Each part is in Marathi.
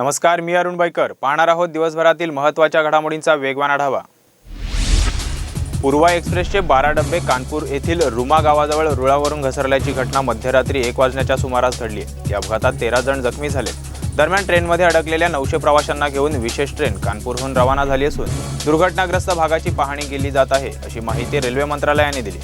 नमस्कार मी अरुण बैकर. पाहणार आहोत दिवसभरातील महत्त्वाच्या घडामोडींचा वेगवान आढावा. पूर्वा एक्सप्रेसचे बारा डबे कानपूर येथील रुमा गावाजवळ रुळावरून घसरल्याची घटना मध्यरात्री एक वाजण्याच्या सुमारास घडली. आहे या अपघातात तेरा जण जखमी झाले. दरम्यान ट्रेनमध्ये अडकलेल्या नऊशे प्रवाशांना घेऊन विशेष ट्रेन कानपूरहून रवाना झाली असून दुर्घटनाग्रस्त भागाची पाहणी केली जात आहे अशी माहिती रेल्वे मंत्रालयाने दिली.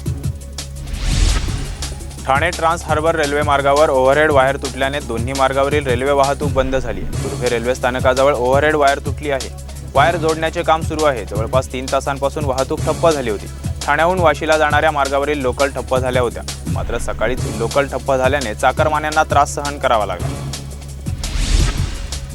ठाणे ट्रान्स हार्बर रेल्वे मार्गावर ओव्हरहेड वायर तुटल्याने दोन्ही मार्गावरील रेल्वे वाहतूक बंद झाली आहे. तुर्भे रेल्वे स्थानकाजवळ ओव्हरहेड वायर तुटली आहे. वायर जोडण्याचे काम सुरू आहे. जवळपास तीन तासांपासून वाहतूक ठप्प झाली होती. ठाण्याहून वाशीला जाणाऱ्या मार्गावरील लोकल ठप्प झाल्या होत्या. मात्र सकाळीच लोकल ठप्प झाल्याने चाकरमान्यांना त्रास सहन करावा लागला.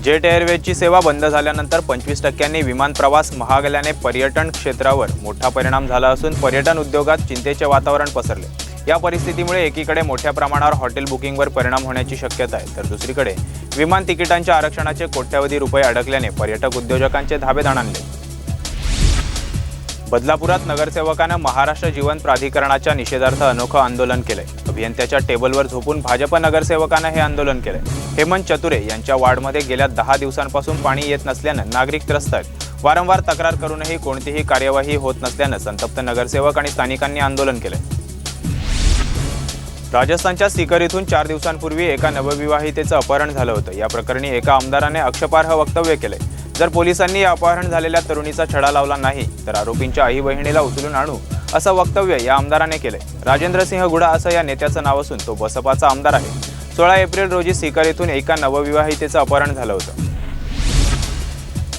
जेट एअरवेजची सेवा बंद झाल्यानंतर पंचवीस टक्क्यांनी विमान प्रवास महागल्याने पर्यटन क्षेत्रावर मोठा परिणाम झाला असून पर्यटन उद्योगात चिंतेचे वातावरण पसरले. या परिस्थितीमुळे एकीकडे मोठ्या प्रमाणावर हॉटेल बुकिंगवर परिणाम होण्याची शक्यता आहे. तर दुसरीकडे विमान तिकिटांच्या आरक्षणाचे कोट्यवधी रुपये अडकल्याने पर्यटक उद्योजकांचे धाबे दणाणले. बदलापुरात नगरसेवकानं महाराष्ट्र जीवन प्राधिकरणाच्या निषेधार्थ अनोखं आंदोलन केलंय. अभियंत्याच्या टेबलवर झोपून भाजप नगरसेवकानं हे आंदोलन केलंय. हेमंत चतुरे यांच्या वार्डमध्ये गेल्या दहा दिवसांपासून पाणी येत नसल्यानं नागरिक त्रस्त आहेत. वारंवार तक्रार करूनही कोणतीही कार्यवाही होत नसल्यानं संतप्त नगरसेवक आणि स्थानिकांनी आंदोलन केलंय. राजस्थानच्या सीकर इथून चार दिवसांपूर्वी एका नवविवाहितेचं अपहरण झालं होतं. या प्रकरणी एका आमदाराने आक्षेपार्ह वक्तव्य केले जर पोलिसांनी या अपहरण झालेल्या तरुणीचा छडा लावला नाही तर आरोपींच्या आई बहिणीला उचलून आणू असं वक्तव्य या आमदाराने केले राजेंद्र सिंह गुडा असं या नेत्याचं नाव असून तो बसपाचा आमदार आहे. सोळा एप्रिल रोजी सीकर इथून एका नवविवाहितेचं अपहरण झालं होतं.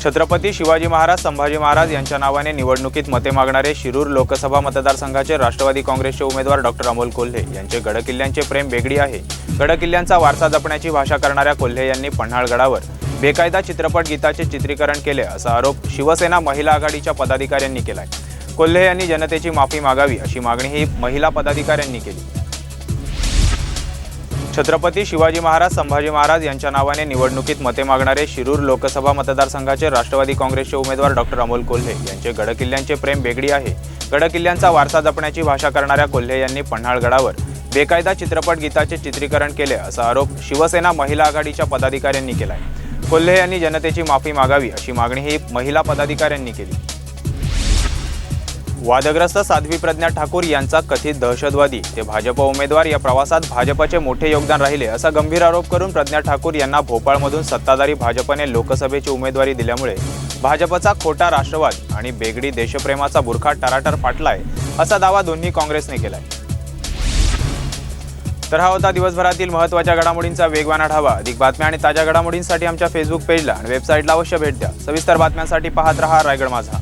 छत्रपती शिवाजी महाराज संभाजी महाराज यांच्या नावाने निवडणुकीत मते मागणारे शिरूर लोकसभा मतदारसंघाचे राष्ट्रवादी काँग्रेसचे उमेदवार डॉक्टर अमोल कोल्हे यांचे गडकिल्ल्यांचे प्रेम वेगळी आहे. गडकिल्ल्यांचा वारसा जपण्याची भाषा करणाऱ्या कोल्हे यांनी पन्हाळगडावर बेकायदा चित्रपट गीताचे चित्रीकरण केले असा आरोप शिवसेना महिला आघाडीच्या पदाधिकाऱ्यांनी केलाय. कोल्हे यांनी जनतेची माफी मागावी अशी मागणीही महिला पदाधिकाऱ्यांनी केली. छत्रपती शिवाजी महाराज संभाजी महाराज यांच्या नावाने निवडणुकीत मते मागणारे शिरूर लोकसभा मतदारसंघाचे राष्ट्रवादी काँग्रेसचे उमेदवार डॉक्टर अमोल कोल्हे यांचे गडकिल्ल्यांचे प्रेम वेगळी आहे. गडकिल्ल्यांचा वारसा जपण्याची भाषा करणाऱ्या कोल्हे यांनी पन्हाळगडावर बेकायदा चित्रपट गीताचे चित्रीकरण केले असा आरोप शिवसेना महिला आघाडीच्या पदाधिकाऱ्यांनी केला आहे कोल्हे यांनी जनतेची माफी मागावी अशी मागणीही महिला पदाधिकाऱ्यांनी केली. वादग्रस्त साध्वी प्रज्ञा ठाकूर यांचा कथित दहशतवादी. ते भाजप उमेदवार या प्रवासात भाजपचे मोठे योगदान राहिले असा गंभीर आरोप करून प्रज्ञा ठाकूर यांना भोपाळमधून सत्ताधारी भाजपने लोकसभेची उमेदवारी दिल्यामुळे भाजपचा खोटा राष्ट्रवाद आणि बेगडी देशप्रेमाचा बुरखा टराटर फाटलाय असा दावा दोन्ही काँग्रेसने केलाय. तर हा होता दिवसभरातील महत्त्वाच्या घडामोडींचा वेगवान आढावा. अधिक बातम्या आणि ताज्या घडामोडींसाठी आमच्या फेसबुक पेजला आणि वेबसाईटला अवश्य भेट द्या. सविस्तर बातम्यांसाठी पाहत रहा रायगड माझा.